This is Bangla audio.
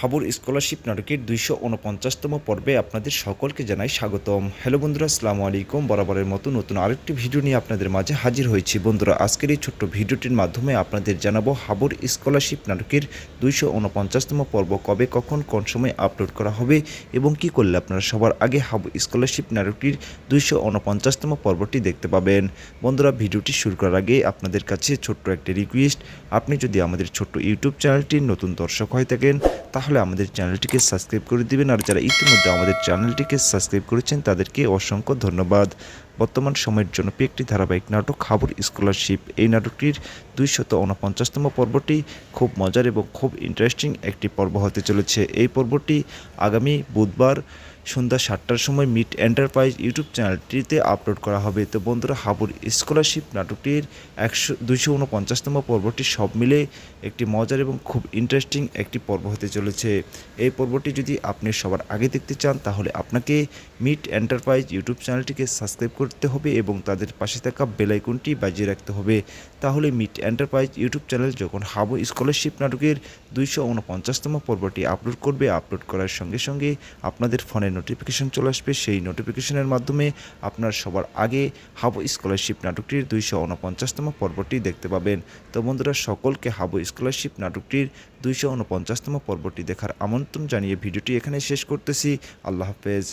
হাবুর স্কলারশিপ নাটকের দুইশো উনপঞ্চাশতম পর্বে আপনাদের সকলকে জানাই স্বাগতম। হ্যালো বন্ধুরা, আসসালামু আলাইকুম। বরাবরের মতো নতুন আরেকটি ভিডিও নিয়ে আপনাদের মাঝে হাজির হয়েছি। বন্ধুরা, আজকের এই ছোট্ট ভিডিওটির মাধ্যমে আপনাদের জানাব হাবুর স্কলারশিপ নাটকের দুইশো উনপঞ্চাশতম পর্ব কবে, কখন, কোন সময় আপলোড করা হবে এবং কি করলে আপনারা সবার আগে হাবু স্কলারশিপ নাটকটির দুইশো উনপঞ্চাশতম পর্বটি দেখতে পাবেন। বন্ধুরা, ভিডিওটি শুরু করার আগে আপনাদের কাছে ছোট্ট একটি রিকোয়েস্ট। আপনি যদি আমাদের ছোট্ট ইউটিউব চ্যানেলটির নতুন দর্শক হয়ে থাকেন, তাহলে আমাদের চ্যানেলটিকে সাবস্ক্রাইব করে দিবেন। আর যারা ইতিমধ্যে আমাদের চ্যানেলটিকে সাবস্ক্রাইব করেছেন, তাদেরকে অসংখ্য ধন্যবাদ। বর্তমান সময়ের জনপ্রিয় একটি ধারাবাহিক নাটক, খাবর স্কলারশিপ। এই নাটকটির দুইশত উনপঞ্চাশতম পর্বটি খুব মজার এবং খুব ইন্টারেস্টিং একটি পর্ব হতে চলেছে। এই পর্বটি আগামী বুধবার সন্ধ্যা সাতটার সময় মিট এন্টারপ্রাইজ ইউটিউব চ্যানেলটিতে আপলোড করা হবে। তো বন্ধুরা, হাবুর স্কলারশিপ নাটকটির একশো, দুইশো উনপঞ্চাশতম পর্বটি সব মিলে একটি মজার এবং খুব ইন্টারেস্টিং একটি পর্ব হতে চলেছে। এই পর্বটি যদি আপনি সবার আগে দেখতে চান, তাহলে আপনাকে মিট এন্টারপ্রাইজ ইউটিউব চ্যানেলটিকে সাবস্ক্রাইব করতে হবে এবং তাদের পাশে থাকা বেলাইকনটি বাজিয়ে রাখতে হবে। তাহলে মিট এন্টারপ্রাইজ ইউটিউব চ্যানেল যখন হাবু স্কলারশিপ নাটকের দুইশো উনপঞ্চাশতম পর্বটি আপলোড করবে, আপলোড করার সঙ্গে সঙ্গে আপনাদের ফোনে নোটিফিকেশন চলে আসবে। সেই নোটিফিকেশনের মাধ্যমে আপনার সবার আগে হাবু স্কলারশিপ নাটকটির দুইশো উনপঞ্চাশতম পর্বটি দেখতে পাবেন। তো বন্ধুরা, সকলকে হাবু স্কলারশিপ নাটকটির দুইশো উনপঞ্চাশতম পর্বটি দেখার আমন্ত্রণ জানিয়ে ভিডিওটি এখানে শেষ করতেছি। আল্লাহ হাফেজ।